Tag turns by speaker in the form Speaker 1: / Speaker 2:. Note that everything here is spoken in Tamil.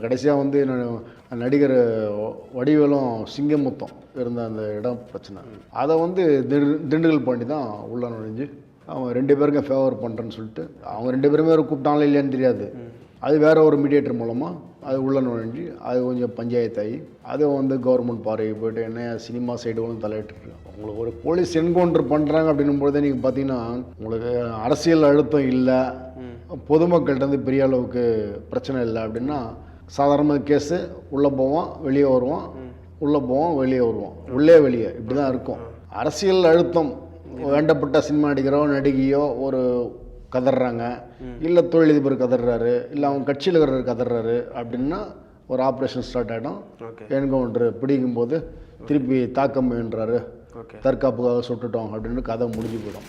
Speaker 1: கடைசியாக வந்து நடிகர் வடிவேலும் சிங்கமுத்தம் இருந்த அந்த இடம் பிரச்சனை. அதை வந்து திண்டு- திண்டுக்கல் பாண்டி தான் உள்ள நுழைஞ்சு அவன் ரெண்டு பேருக்கும் ஃபேவர் பண்ணுறேன்னு சொல்லிட்டு அவங்க ரெண்டு பேருமே ஒரு கூப்பிட்டாங்களா இல்லையான்னு தெரியாது. அது வேற ஒரு மீடியேட்டர் மூலமாக அது உள்ள நுழைஞ்சு அது கொஞ்சம் பஞ்சாயத்தாகி அது வந்து கவர்மெண்ட் பார்வைக்கு போயிட்டு என்ன சினிமா சைடு வந்து தலையிட்டு உங்களுக்கு ஒரு போலீஸ் என்கவுண்டர் பண்ணுறாங்க அப்படின்னும் பொழுதே நீங்கள் பார்த்தீங்கன்னா உங்களுக்கு அரசியல் அழுத்தம் இல்லை. பொதுமக்கள்கிட்ட வந்து பெரிய அளவுக்கு பிரச்சனை இல்லை அப்படின்னா சாதாரண கேஸு உள்ளே போவோம் வெளியே வருவோம். உள்ளே போவோம் வெளியே வருவோம். உள்ளே வெளியே. இப்படி தான் இருக்கும். அரசியல் அழுத்தம். வேண்டப்பட்ட சினிமா நடிகரோ நடிகையோ ஒரு கதறாங்க இல்லை தொழிலதிபர் கதறாரு இல்லை அவங்க கட்சியில் இருக்கிறவர் கதறாரு அப்படின்னா ஒரு ஆப்ரேஷன் ஸ்டார்ட் ஆகிடும் என்கவுண்டர் பிடிக்கும்போது திருப்பி தாக்க முயன்றாரு. தற்காப்புக்காக சுட்டுட்டோம் அப்படின்னு கதை முடிஞ்சு போயிடும்.